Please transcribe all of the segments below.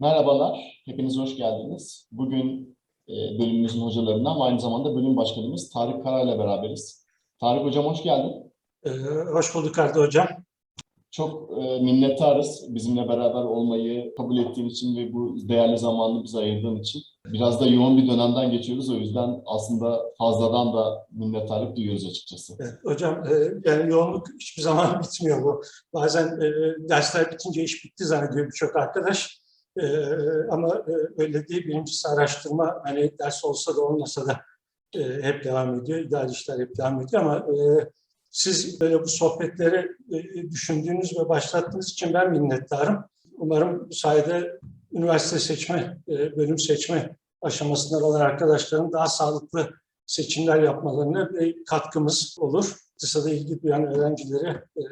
Merhabalar, hepiniz hoş geldiniz. Bugün e, bölümümüzün hocalarından ve aynı zamanda bölüm başkanımız Tarık Kara ile beraberiz. Tarık Hocam hoş geldin. Ee, hoş bulduk Arda Hocam. Çok e, minnettarız bizimle beraber olmayı kabul ettiğin için ve bu değerli zamanını bize ayırdığın için. Biraz da yoğun bir dönemden geçiyoruz o yüzden aslında fazladan da minnettarlık duyuyoruz açıkçası. Evet, hocam e, yani yoğunluk hiçbir zaman bitmiyor bu. Bazen e, dersler bitince iş bitti zannediyor birçok arkadaş. E, ama e, öyle değil. Birincisi araştırma hani ders olsa da olmasa da e, hep devam ediyor. İdari işler hep devam ediyor ama e, siz böyle bu sohbetleri e, düşündüğünüz ve başlattığınız için ben minnettarım. Umarım bu sayede üniversite seçme, bölüm seçme aşamasında olan arkadaşların daha sağlıklı seçimler yapmalarına bir katkımız olur. Kısada ilgi duyan öğrencileri e,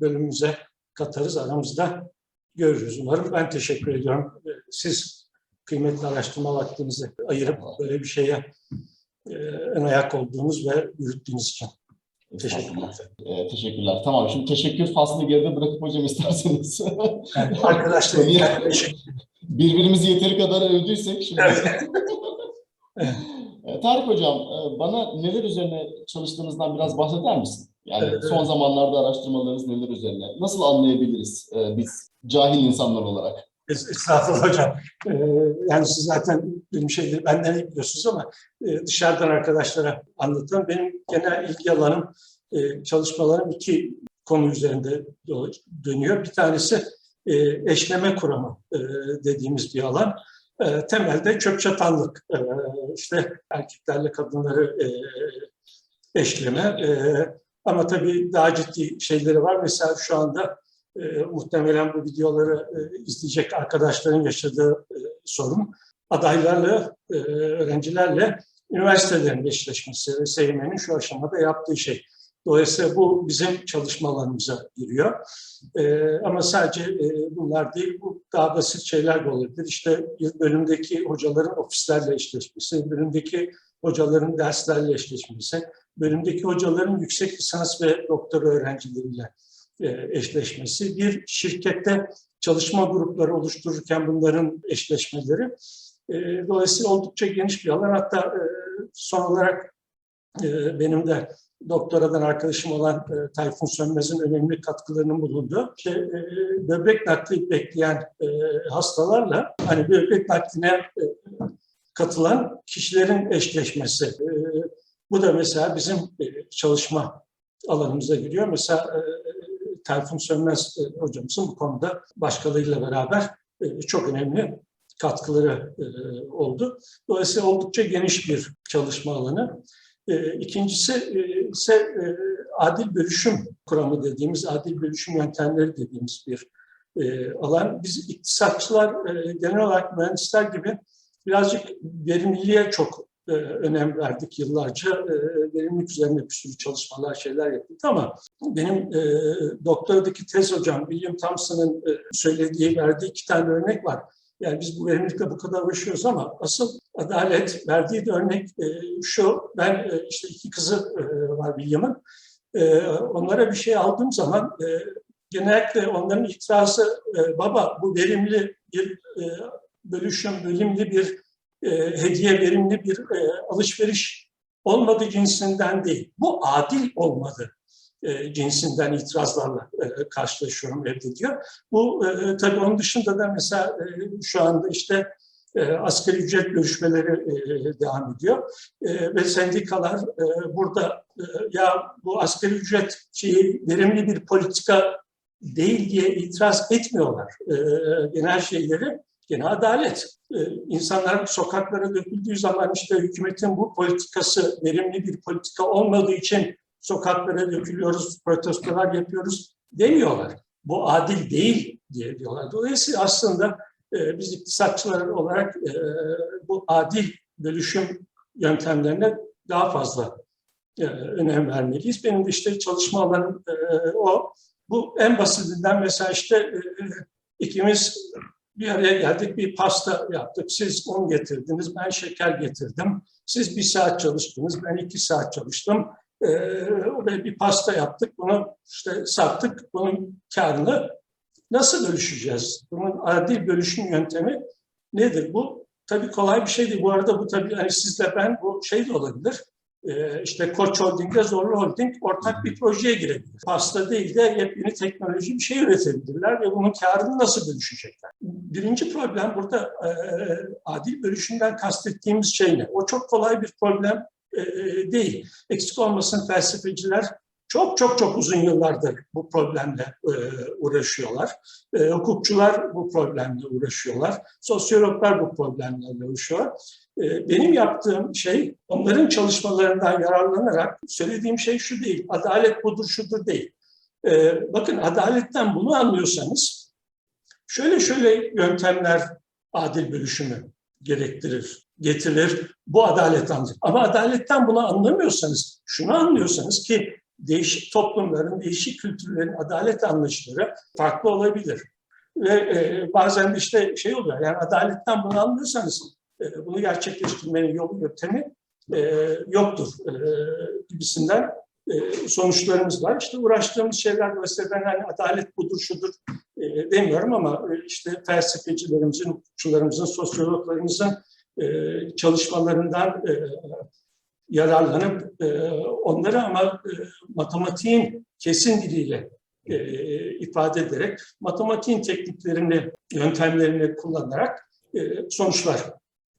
bölümümüze katarız, aramızda görürüz umarım. Ben teşekkür ediyorum. Siz kıymetli araştırma vaktinizi ayırıp böyle bir şeye e, ön ayak olduğunuz ve yürüttüğünüz için. Teşekkürler. E, teşekkürler. Tamam şimdi teşekkür faslını geride bırakıp hocam isterseniz. Yani arkadaşlar Birbirimizi yeteri kadar övdüysek şimdi. Evet. E, Tarık Hocam, e, bana neler üzerine çalıştığınızdan biraz bahseder misin? Yani Evet, son evet. zamanlarda araştırmalarınız neler üzerine? Nasıl anlayabiliriz e, biz cahil insanlar olarak? Es- Estağfurullah hocam. Ee, yani siz zaten benim şeyleri benden iyi biliyorsunuz ama e, dışarıdan arkadaşlara anlatıyorum. Benim genel ilgi alanım, e, çalışmalarım iki konu üzerinde dönüyor. Bir tanesi e, eşleme kuramı e, dediğimiz bir alan. E, temelde çöp çatanlık. E, işte erkeklerle kadınları e, eşleme. E, ama tabii daha ciddi şeyleri var. Mesela şu anda e, muhtemelen bu videoları e, izleyecek arkadaşların yaşadığı e, sorun adaylarla, e, öğrencilerle üniversitelerin eşleşmesi SYM'nin şu aşamada yaptığı şey. Dolayısıyla bu bizim çalışmalarımıza giriyor. E, ama sadece e, bunlar değil, bu daha basit şeyler de olabilir. İşte bölümdeki hocaların ofislerle eşleşmesi, bölümdeki hocaların derslerle eşleşmesi, bölümdeki hocaların yüksek lisans ve doktora öğrencileriyle e, eşleşmesi, bir şirkette çalışma grupları oluştururken bunların eşleşmeleri. E, Dolayısıyla oldukça geniş bir alan. Hatta e, son olarak benim de doktoradan arkadaşım olan Tayfun Sönmez'in önemli katkılarının bulunduğu işte, böbrek nakli bekleyen hastalarla hani böbrek nakline katılan kişilerin eşleşmesi. E, bu da mesela bizim e, çalışma alanımıza giriyor. Mesela e, Sönmez e, hocamızın bu konuda başkalarıyla beraber e, çok önemli katkıları e, oldu. Dolayısıyla oldukça geniş bir çalışma alanı. E, İkincisi e, ise adil bölüşüm kuramı dediğimiz, adil bölüşüm yöntemleri dediğimiz bir alan. Biz iktisatçılar genel olarak mühendisler gibi birazcık verimliliğe çok e, önem verdik yıllarca. E, verimlilik üzerine bir sürü çalışmalar, şeyler yaptık ama benim e, doktoradaki tez hocam William Thompson'ın e, söylediği, verdiği iki tane örnek var. Yani biz bu verimlilikle bu kadar uğraşıyoruz ama asıl adalet verdiği de örnek e, şu, ben e, işte iki kızı e, var William'ın. E, onlara bir şey aldığım zaman e, genellikle onların itirazı e, baba bu verimli bir e, bölüşüm, verimli bir e, hediye, verimli bir e, alışveriş olmadı cinsinden değil. Bu adil olmadı e, cinsinden itirazlarla e, karşılaşıyorum reddediyor. Bu e, tabii onun dışında da mesela e, şu anda işte e, asgari ücret görüşmeleri e, devam ediyor. E, ve sendikalar e, burada e, ya bu asgari ücret şeyi verimli bir politika değil diye itiraz etmiyorlar. E, genel şeyleri gene adalet. E, insanlar sokaklara döküldüğü zaman işte hükümetin bu politikası verimli bir politika olmadığı için sokaklara dökülüyoruz, protestolar yapıyoruz demiyorlar. Bu adil değil diye diyorlar. Dolayısıyla aslında e, biz iktisatçılar olarak e, bu adil bölüşüm yöntemlerine daha fazla e, önem vermeliyiz. Benim de işte çalışma alanım o. Bu en basitinden mesela işte ikimiz bir araya geldik, bir pasta yaptık. Siz un getirdiniz, ben şeker getirdim. Siz bir saat çalıştınız, ben iki saat çalıştım. Ee, bir pasta yaptık, bunu işte sattık, bunun karını nasıl bölüşeceğiz? Bunun adil bölüşüm yöntemi nedir? Bu tabii kolay bir şey değil. Bu arada bu tabii hani sizle ben bu şey de olabilir. Ee, işte Koç Holding'de Zorlu Holding ortak bir projeye girebilir. Pasta değil de yepyeni teknoloji bir şey üretebilirler ve bunun karını nasıl bölüşecekler? Birinci problem burada e, adil bölüşümden kastettiğimiz şey ne? O çok kolay bir problem e, değil. Eksik olmasın felsefeciler çok çok çok uzun yıllardır bu problemle e, uğraşıyorlar. E, hukukçular bu problemle uğraşıyorlar. Sosyologlar bu problemlerle uğraşıyorlar. E, benim yaptığım şey onların çalışmalarından yararlanarak söylediğim şey şu değil. Adalet budur şudur değil. E, bakın adaletten bunu anlıyorsanız şöyle şöyle yöntemler adil bölüşümü gerektirir, getirir. Bu adalet anlayacak. Ama adaletten bunu anlamıyorsanız, şunu anlıyorsanız ki değişik toplumların, değişik kültürlerin adalet anlayışları farklı olabilir. Ve e, bazen işte şey oluyor, yani adaletten bunu anlıyorsanız e, bunu gerçekleştirmenin yolu, yöntemi e, yoktur e, gibisinden e, sonuçlarımız var. İşte uğraştığımız şeyler mesela ben hani adalet budur, şudur e, demiyorum ama işte felsefecilerimizin, hukukçularımızın, sosyologlarımızın e, çalışmalarından e, yararlanıp e, onları ama e, matematiğin kesin diliyle e, ifade ederek, matematiğin tekniklerini, yöntemlerini kullanarak e, sonuçlar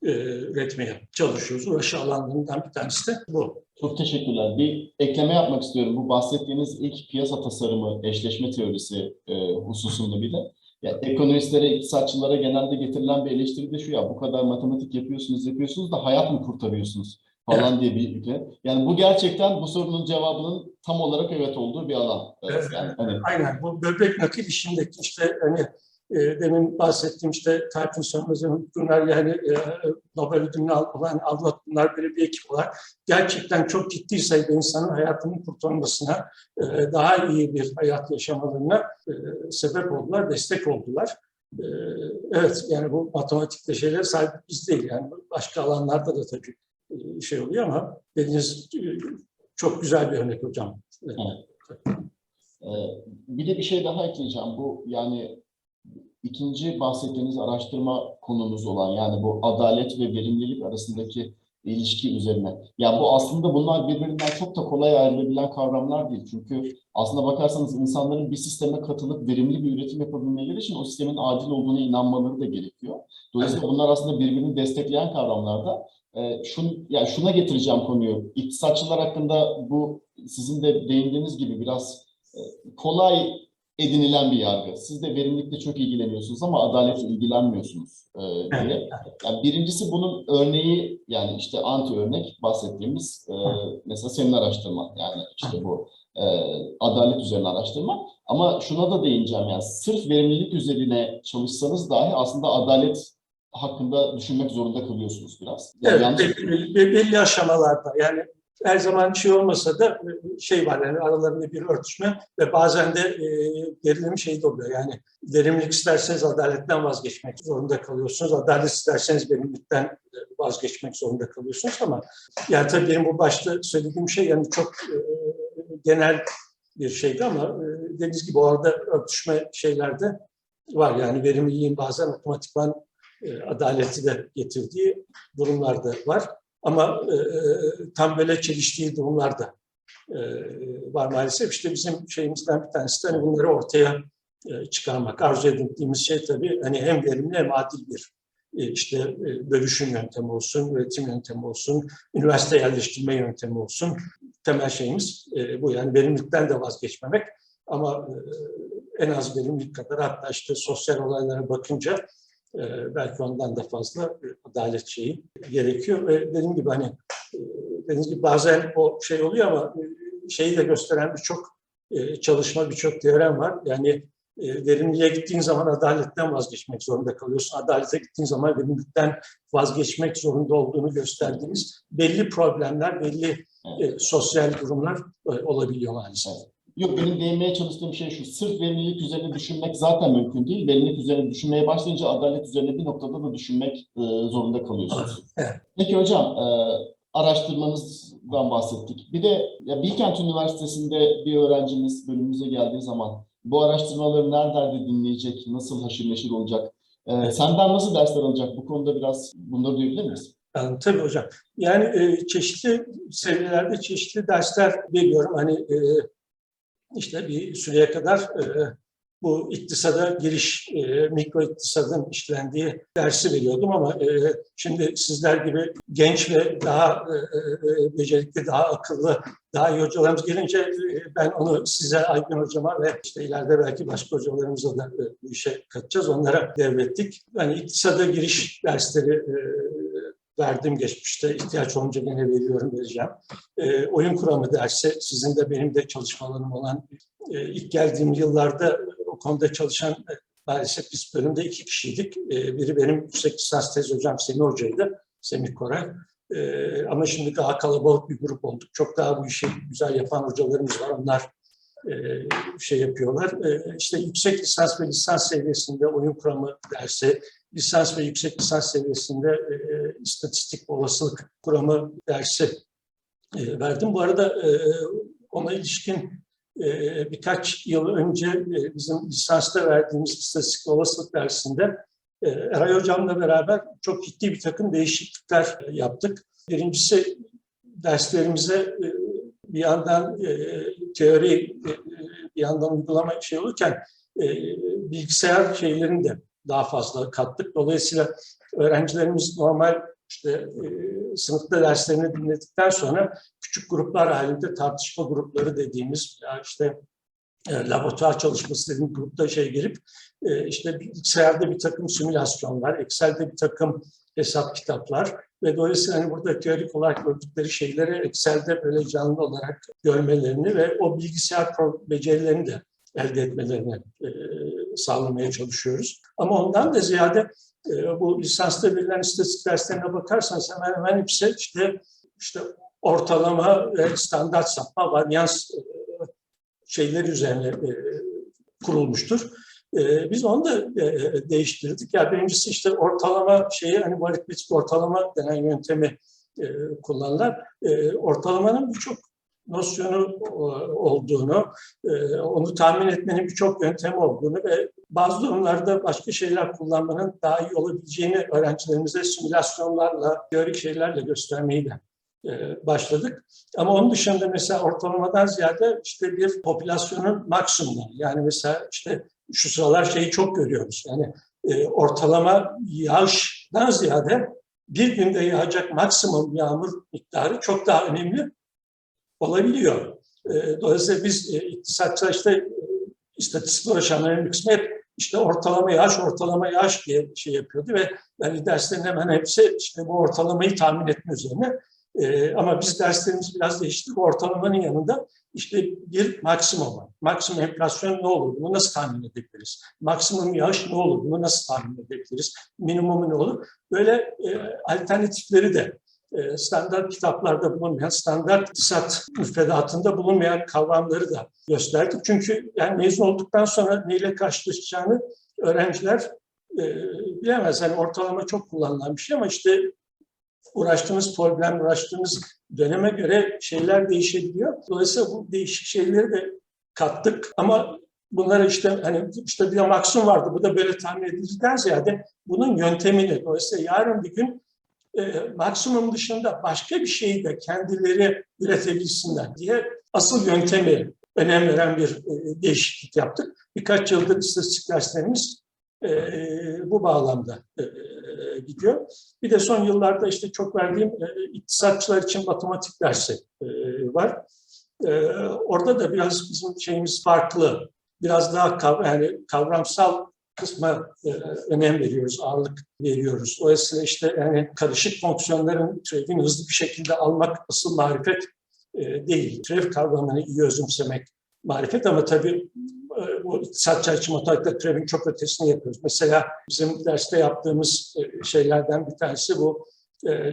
e, üretmeye çalışıyoruz. Uğraşı alanlarından bir tanesi de bu. Çok teşekkürler. Bir ekleme yapmak istiyorum. Bu bahsettiğiniz ilk piyasa tasarımı, eşleşme teorisi e, hususunda bile. Ya, ekonomistlere, iktisatçılara genelde getirilen bir eleştiri de şu ya, bu kadar matematik yapıyorsunuz, yapıyorsunuz da hayat mı kurtarıyorsunuz falan diye bir ülke. Yani bu gerçekten bu sorunun cevabının tam olarak evet olduğu bir alan. Evet, yani, hani, Aynen bu böbrek nakil işindeki işte hani e, demin bahsettiğim işte Tayfun Sönmez'in bunlar yani e, Nobel ödülünü alan Allah bunlar böyle bir ekip olarak gerçekten çok ciddi sayıda insanın hayatının kurtulmasına e, daha iyi bir hayat yaşamalarına e, sebep oldular, destek oldular. E, evet yani bu matematikte şeyler sahip biz değil yani başka alanlarda da tabii şey oluyor ama dediğiniz e, çok güzel bir örnek hocam. Ee, bir de bir şey daha ekleyeceğim. Bu yani ikinci bahsettiğiniz araştırma konumuz olan yani bu adalet ve verimlilik arasındaki ilişki üzerine. Ya bu aslında bunlar birbirinden çok da kolay ayrılabilen kavramlar değil. Çünkü aslında bakarsanız insanların bir sisteme katılıp verimli bir üretim yapabilmeleri için o sistemin adil olduğuna inanmaları da gerekiyor. Dolayısıyla bunlar aslında birbirini destekleyen kavramlarda. E, şun, yani şuna getireceğim konuyu. İktisatçılar hakkında bu sizin de değindiğiniz gibi biraz e, kolay edinilen bir yargı. Siz de verimlilikle çok ilgileniyorsunuz ama adaletle ilgilenmiyorsunuz e, diye. Yani birincisi bunun örneği yani işte anti örnek bahsettiğimiz e, mesela senin araştırma yani işte bu e, adalet üzerine araştırma. Ama şuna da değineceğim yani sırf verimlilik üzerine çalışsanız dahi aslında adalet hakkında düşünmek zorunda kalıyorsunuz biraz. Yani Evet, yanlış- belli, belli- belli aşamalarda yani her zaman şey olmasa da şey var yani aralarında bir örtüşme ve bazen de e, gerilim şey de oluyor yani verimlilik isterseniz adaletten vazgeçmek zorunda kalıyorsunuz. Adalet isterseniz verimlilikten vazgeçmek zorunda kalıyorsunuz ama yani tabii benim bu başta söylediğim şey yani çok e, genel bir şeydi ama e, dediğiniz gibi orada örtüşme şeylerde var yani verimliliğin bazen otomatikman e, adaleti de getirdiği durumlar da var. Ama e, tam böyle çeliştiği durumlar da e, var maalesef. İşte bizim şeyimizden bir tanesi de hani bunları ortaya e, çıkarmak. Arzu ettiğimiz şey tabii hani hem verimli hem adil bir e, işte e, bölüşüm yöntemi olsun, üretim yöntemi olsun, üniversite yerleştirme yöntemi olsun. Temel şeyimiz e, bu. Yani verimlilikten de vazgeçmemek ama e, en az verimlilik kadar hatta işte sosyal olaylara bakınca e, belki ondan da fazla e, adalet şeyi gerekiyor ve dediğim gibi hani e, dediğim gibi bazen o şey oluyor ama e, şeyi de gösteren birçok çalışma, birçok teorem var. Yani verimliliğe gittiğin zaman adaletten vazgeçmek zorunda kalıyorsun. Adalete gittiğin zaman verimlilikten vazgeçmek zorunda olduğunu gösterdiğimiz belli problemler, belli sosyal durumlar olabiliyor maalesef. Yok benim değinmeye çalıştığım şey şu. Sırf verimlilik üzerine düşünmek zaten mümkün değil. Verimlilik üzerine düşünmeye başlayınca adalet üzerine bir noktada da düşünmek e, zorunda kalıyorsunuz. Evet. Peki hocam e, araştırmanızdan bahsettik. Bir de ya Bilkent Üniversitesi'nde bir öğrencimiz bölümümüze geldiği zaman Bu araştırmaları nerelerde dinleyecek, nasıl haşır neşir olacak? Ee, senden nasıl dersler alacak? Bu konuda biraz bunları duyabilir miyiz? Yani, tabii hocam. Yani e, çeşitli seviyelerde çeşitli dersler veriyorum. Hani e, işte bir süreye kadar e, bu iktisada giriş, e, mikro iktisadın işlendiği dersi veriyordum ama e, şimdi sizler gibi genç ve daha e, e, becerikli, daha akıllı, daha iyi hocalarımız gelince e, ben onu size Aygün hocama ve işte ileride belki başka hocalarımıza da e, bu işe katacağız. Onlara devrettik. Yani iktisada giriş dersleri e, verdim geçmişte. ihtiyaç olunca gene veriyorum, vereceğim. E, oyun kuramı dersi sizin de benim de çalışmalarım olan e, ilk geldiğim yıllarda o konuda çalışan e, maalesef biz bölümde iki kişiydik. E, biri benim yüksek lisans tez hocam Semih Hoca'ydı. Semih Koray. E, ama şimdi daha kalabalık bir grup olduk. Çok daha bu işi güzel yapan hocalarımız var. Onlar e, şey yapıyorlar. E, işte yüksek lisans ve lisans seviyesinde oyun kuramı dersi, lisans ve yüksek lisans seviyesinde e, istatistik olasılık kuramı dersi e, verdim. Bu arada e, ona ilişkin e, birkaç yıl önce e, bizim lisansta verdiğimiz istatistik olasılık dersinde e, Eray Hocam'la beraber çok ciddi bir takım değişiklikler yaptık. Birincisi derslerimize e, bir yandan e, teori, e, bir yandan uygulama şey olurken e, bilgisayar şeylerini de daha fazla kattık. Dolayısıyla öğrencilerimiz normal işte e, sınıfta derslerini dinledikten sonra küçük gruplar halinde tartışma grupları dediğimiz ya işte e, laboratuvar çalışması dediğim grupta şey girip e, işte bilgisayarda bir takım simülasyonlar, Excel'de bir takım hesap kitaplar ve dolayısıyla hani burada teorik olarak gördükleri şeyleri Excel'de böyle canlı olarak görmelerini ve o bilgisayar becerilerini de elde etmelerini e, sağlamaya çalışıyoruz. Ama ondan da ziyade e, bu lisansta verilen istatistik derslerine bakarsanız hemen hemen hepsi işte işte ortalama ve standart sapma, varyans e, şeyleri üzerine e, kurulmuştur. Biz onu da değiştirdik. Ya yani birincisi işte ortalama şeyi hani aritmetik ortalama denen yöntemi kullanırlar. Ortalamanın birçok nosyonu e, olduğunu, e, onu tahmin etmenin birçok yöntemi olduğunu ve bazı durumlarda başka şeyler kullanmanın daha iyi olabileceğini öğrencilerimize simülasyonlarla, teorik şeylerle göstermeyi de e, başladık. Ama onun dışında mesela ortalamadan ziyade işte bir popülasyonun maksimumu. Yani mesela işte şu sıralar şeyi çok görüyoruz. Yani ortalama yağıştan ziyade bir günde yağacak maksimum yağmur miktarı çok daha önemli olabiliyor. Dolayısıyla biz iktisatçılar işte istatistik uğraşanların kısmı hep işte ortalama yaş, ortalama yaş diye şey yapıyordu ve yani derslerin hemen hepsi işte bu ortalamayı tahmin etme üzerine. Ee, ama biz derslerimizi biraz değiştirdik. Ortalamanın yanında işte bir maksimum var. Maksimum enflasyon ne olur? Bunu nasıl tahmin edebiliriz? Maksimum yağış ne olur? Bunu nasıl tahmin edebiliriz? Minimumu ne olur? Böyle e, alternatifleri de e, standart kitaplarda bulunmayan, standart iktisat müfredatında bulunmayan kavramları da gösterdik. Çünkü yani mezun olduktan sonra neyle karşılaşacağını öğrenciler e, bilemez. Yani ortalama çok kullanılan bir şey ama işte uğraştığımız problem, uğraştığımız döneme göre şeyler değişebiliyor. Dolayısıyla bu değişik şeyleri de kattık ama bunlara işte hani işte bir maksimum vardı bu da böyle tahmin edilirden ziyade bunun yöntemini dolayısıyla yarın bir gün e, maksimum dışında başka bir şeyi de kendileri üretebilsinler diye asıl yöntemi önem veren bir e, değişiklik yaptık. Birkaç yıldır istatistik derslerimiz e, bu bağlamda e, gidiyor. Bir de son yıllarda işte çok verdiğim e, iktisatçılar için matematik dersi e, var. E, orada da biraz bizim şeyimiz farklı. Biraz daha kav yani kavramsal kısma e, önem veriyoruz, ağırlık veriyoruz. Dolayısıyla işte yani karışık fonksiyonların türevini hızlı bir şekilde almak asıl marifet e, değil. Türev kavramını iyi özümsemek marifet ama tabii e, bu iktisatçı açı matematikte türevin çok ötesini yapıyoruz. Mesela bizim derste yaptığımız şeylerden bir tanesi bu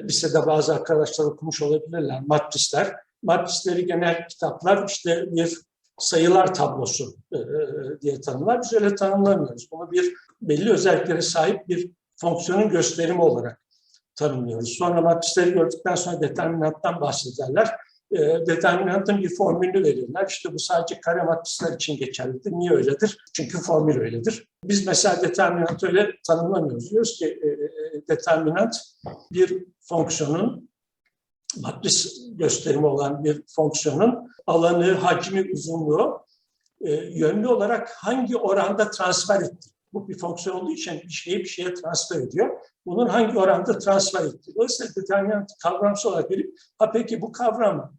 lisede bazı arkadaşlar okumuş olabilirler, matrisler. Matrisleri genel kitaplar işte bir sayılar tablosu e, diye tanımlar. Biz öyle tanımlamıyoruz. Bunu bir belli özelliklere sahip bir fonksiyonun gösterimi olarak tanımlıyoruz. Sonra matrisleri gördükten sonra determinanttan bahsederler. e, determinantın bir formülünü verirler. İşte bu sadece kare matrisler için geçerlidir. Niye öyledir? Çünkü formül öyledir. Biz mesela determinant öyle tanımlamıyoruz. Diyoruz ki e, e, determinant bir fonksiyonun matris gösterimi olan bir fonksiyonun alanı, hacmi, uzunluğu e, yönlü olarak hangi oranda transfer etti? Bu bir fonksiyon olduğu için bir şeyi bir şeye transfer ediyor. Bunun hangi oranda transfer etti? Dolayısıyla determinant kavramsal olarak verip, ha peki bu kavram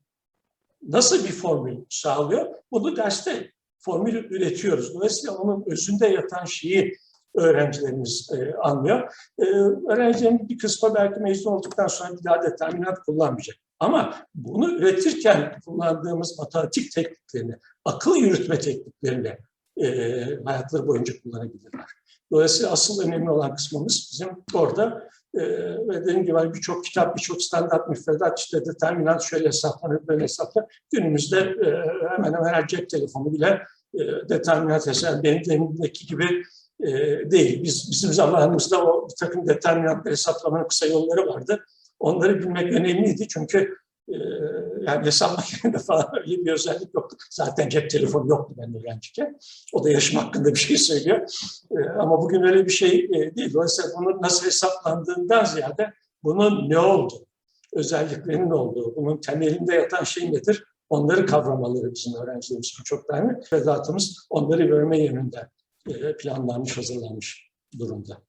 nasıl bir formül sağlıyor? Bunu derste formül üretiyoruz. Dolayısıyla onun özünde yatan şeyi öğrencilerimiz e, anlıyor. E, öğrencilerin bir kısmı belki mezun olduktan sonra bir daha determinant kullanmayacak. Ama bunu üretirken kullandığımız matematik tekniklerini, akıl yürütme tekniklerini e, hayatları boyunca kullanabilirler. Dolayısıyla asıl önemli olan kısmımız bizim orada e, ve dediğim gibi hani birçok kitap, birçok standart müfredat işte determinant şöyle hesaplanır, böyle hesaplanır. Günümüzde e, hemen hemen her cep telefonu bile e, determinant hesap, benim demindeki gibi e, değil. Biz bizim zamanımızda o bir takım determinantları hesaplamanın kısa yolları vardı. Onları bilmek önemliydi çünkü e, yani hesap makinesinde falan öyle bir özellik yoktu. Zaten cep telefonu yoktu ben öğrenciyken. O da yaşım hakkında bir şey söylüyor. E, ama bugün öyle bir şey e, değil. Dolayısıyla bunun nasıl hesaplandığından ziyade bunun ne olduğu, özelliklerinin olduğu, bunun temelinde yatan şey nedir? Onları kavramaları bizim öğrencilerimiz çok önemli. Müfredatımız onları verme yönünde planlanmış, hazırlanmış durumda.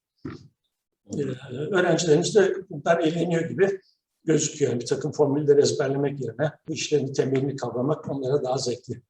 E, öğrencilerimiz de bundan eğleniyor gibi gözüküyor. Bir takım formülleri ezberlemek yerine bu işlerin temelini kavramak onlara daha zevkli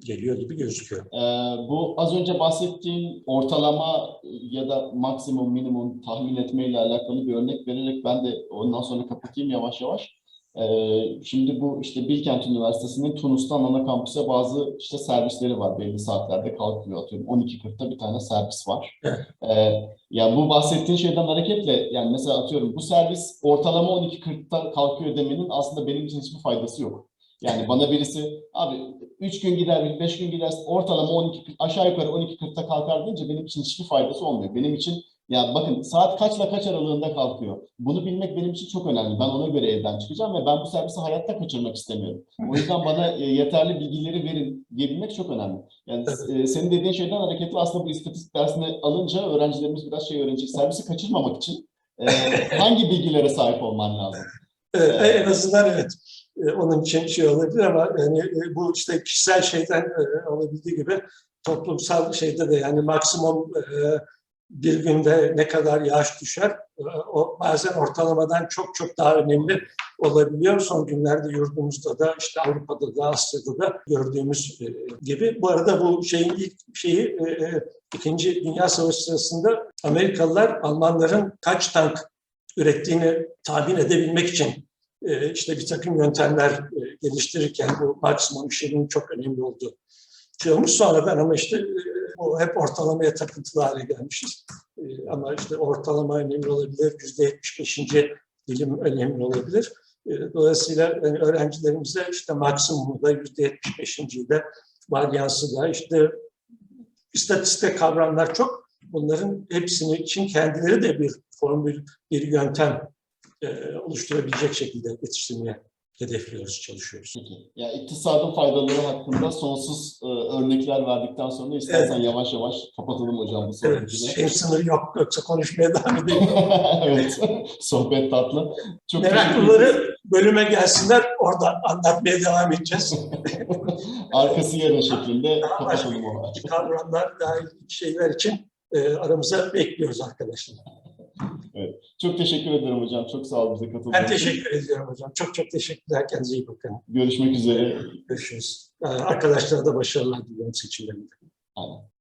geliyor gibi gözüküyor. Ee, bu az önce bahsettiğin ortalama ya da maksimum minimum tahmin etmeyle alakalı bir örnek vererek ben de ondan sonra kapatayım yavaş yavaş. Ee, şimdi bu işte Bilkent Üniversitesi'nin Tunus'tan ana kampüse bazı işte servisleri var. Belli saatlerde kalkıyor atıyorum. 12.40'da bir tane servis var. Ee, ya bu bahsettiğin şeyden hareketle yani mesela atıyorum bu servis ortalama 12.40'da kalkıyor demenin aslında benim için hiçbir faydası yok. Yani bana birisi abi 3 gün gider, 5 gün gider ortalama 12 aşağı yukarı 12.40'da kalkar deyince benim için hiçbir faydası olmuyor. Benim için ya bakın saat kaçla kaç aralığında kalkıyor. Bunu bilmek benim için çok önemli. Ben ona göre evden çıkacağım ve ben bu servisi hayatta kaçırmak istemiyorum. O yüzden bana e, yeterli bilgileri verin diyebilmek çok önemli. Yani e, senin dediğin şeyden hareketli aslında bu istatistik dersini alınca öğrencilerimiz biraz şey öğrenecek. Servisi kaçırmamak için e, hangi bilgilere sahip olman lazım? Evet, en azından evet. E, Onun için şey olabilir ama yani e, bu işte kişisel şeyden e, olabildiği gibi toplumsal şeyde de yani maksimum e, günde ne kadar yağış düşer o bazen ortalamadan çok çok daha önemli olabiliyor. Son günlerde yurdumuzda da işte Avrupa'da da Asya'da da gördüğümüz e, gibi. Bu arada bu şeyin ilk şeyi e, e, İkinci Dünya Savaşı sırasında Amerikalılar Almanların kaç tank ürettiğini tahmin edebilmek için işte bir takım yöntemler geliştirirken bu maksimum işinin çok önemli olduğu şey olmuş. Sonradan ama işte e, bu hep ortalamaya takıntılı hale gelmişiz. E, Ama işte ortalama önemli olabilir, yüzde 75. dilim önemli olabilir. E, Dolayısıyla yani öğrencilerimize işte maksimumu da yüzde 75. de varyansı da işte istatistik kavramlar çok. Bunların hepsini için kendileri de bir formül, bir yöntem oluşturabilecek şekilde yetiştirmeye hedefliyoruz, çalışıyoruz. Peki. Ya iktisadın faydaları hakkında sonsuz e, örnekler verdikten sonra istersen yavaş yavaş kapatalım hocam bu Evet, sohbetini. şey sınırı yok yoksa konuşmaya devam edelim. evet, sohbet tatlı. Çok. Meraklıları bölüme gelsinler, orada anlatmaya devam edeceğiz. Arkası yarın şeklinde kapatalım onu. Kavramlar, daha şeyler için e, aramıza bekliyoruz arkadaşlar. Çok teşekkür ederim hocam. Çok sağ olun bize katıldığınız Ben için. teşekkür ediyorum hocam. Çok çok teşekkürler. Kendinize iyi bakın. Görüşmek üzere. Görüşürüz. Ee, Arkadaşlara da başarılar diliyorum seçimlerinde. Aynen.